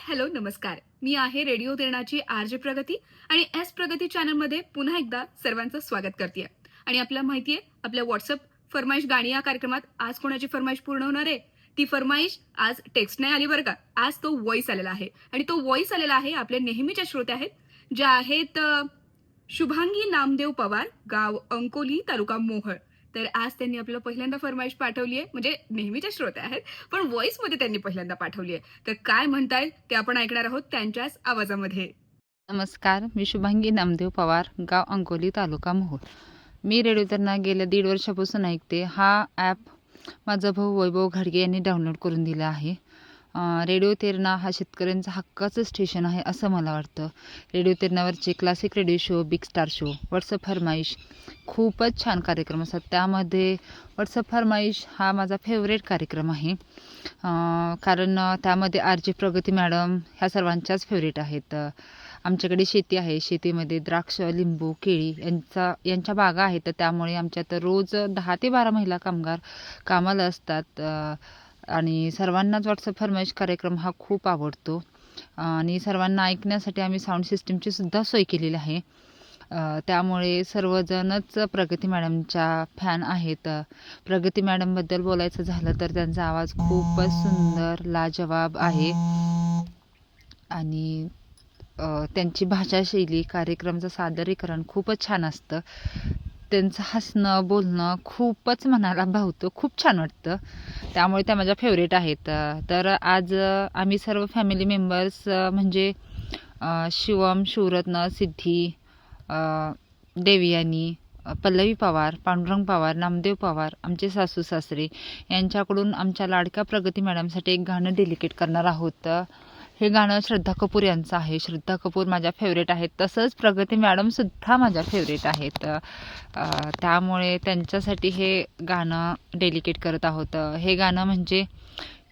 Hello नमस्कार. मी आहे radio देण्याची आर जे प्रगती आणि एस प्रगती चॅनलमध्ये पुन्हा एकदा सर्वांचं स्वागत करते आणि आपल्याला माहिती आहे आपल्या व्हॉट्सअप फरमाईश गाणी या कार्यक्रमात आज कोणाची फरमाईश पूर्ण होणार आहे? ती फरमाईश आज टेक्स्ट नाही आली बरं का? आज तो व्हॉइस आलेला आहे. आणि तो व्हॉइस आलेला आहे आपल्या नेहमीच्या श्रोत्या आहेत ज्या आहेत शुभांगी नामदेव पवार गाव अंकोली तालुका मोहळ. तर आज त्यांनी आपल्याला पहिल्यांदा फरमाईश पाठवली आहे. म्हणजे नेहमीच्या श्रोत्या आहेत पण व्हॉइसमध्ये त्यांनी पहिल्यांदा पाठवली आहे. तर काय म्हणतायत ते आपण ऐकणार आहोत त्यांच्याच आवाजामध्ये. नमस्कार मी शुभांगी नामदेव पवार गाव अंकोली तालुका मोहोळ. मी रेडिओ त्यांना गेल्या दीड वर्षापासून ऐकते हा ॲप माझा भाऊ वैभव घाडगे यांनी डाउनलोड करून दिला आहे. रेडिओ तेरणा हा शेतकऱ्यांचा हक्काचं स्टेशन आहे असं मला वाटतं. Radio तेरणावरचे classic radio show big star show WhatsApp फरमाईश. खूपच छान कार्यक्रम असतात. त्यामध्ये व्हॉट्सअप फरमाईश हा माझा फेवरेट कार्यक्रम आहे. कारण त्यामध्ये आर जे प्रगती मॅडम ह्या सर्वांच्याच फेवरेट आहेत. आमच्याकडे शेती आहे. शेतीमध्ये द्राक्ष लिंबू केळी यांचा यांच्या बागा आहेत. तर त्यामुळे तर रोज दहा ते बारा महिला कामगार कामाला असतात. आणि सर्वांनाच व्हॉट्सअप फरमाईश कार्यक्रम हा खूप आवडतो. आणि सर्वांना ऐकण्यासाठी आम्ही साऊंड सिस्टीमची सुद्धा सोय केलेली आहे. त्यामुळे सर्वजणच प्रगती मॅडमच्या फॅन आहेत. प्रगती मॅडमबद्दल बोलायचं झालं तर त्यांचा आवाज खूपच सुंदर लाजवाब आहे. आणि त्यांची भाषाशैली कार्यक्रमचं सादरीकरण खूपच छान असतं. त्यांचं हसणं बोलणं खूपच मनाला भावतं खूप छान वाटतं. त्यामुळे त्या माझ्या फेवरेट आहेत. तर आज आम्ही सर्व फॅमिली मेंबर्स म्हणजे शिवम शिवरत्न सिद्धी देवयानी पल्लवी पवार पांडुरंग पवार नामदेव पवार आमचे सासू सासरे यांच्याकडून आमच्या लाडक्या प्रगती मॅडमसाठी एक गाणं डेलिकेट करणार आहोत. हे गाणं श्रद्धा कपूर यांचं आहे. श्रद्धा कपूर माझ्या फेवरेट आहेत. तसंच प्रगती मॅडमसुद्धा माझ्या फेवरेट आहेत. त्यामुळे त्यांच्यासाठी हे गाणं डेलिकेट करत आहोत. हे गाणं म्हणजे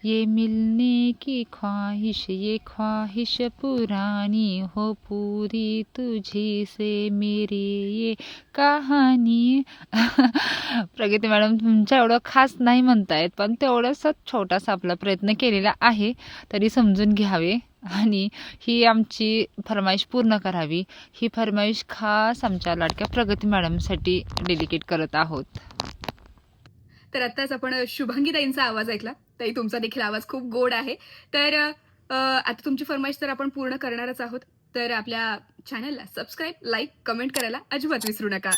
ये मिलने की ख्वाहिश ये ख्वाहिश पुरानी हो पूरी तुझी से मेरी ये कहाणी प्रगती मॅडम तुमच्या एवढं खास नाही म्हणतायत पण तेवढंसं छोटासा आपला प्रयत्न केलेला आहे तरी समजून घ्यावे. आणि ही आमची फरमाईश पूर्ण करावी. ही फरमाईश खास आमच्या लाडक्या प्रगती मॅडमसाठी डेडिकेट करत आहोत. तर आत्ताच आपण शुभांगीताईंचा आवाज ऐकला. ताई तुमचा देखील आवाज खूप गोड आहे. तर आता तुमची फरमाईश तर आपण पूर्ण करणारच आहोत. तर आपल्या चॅनलला सबस्क्राईब लाईक कमेंट करायला अजिबात विसरू नका.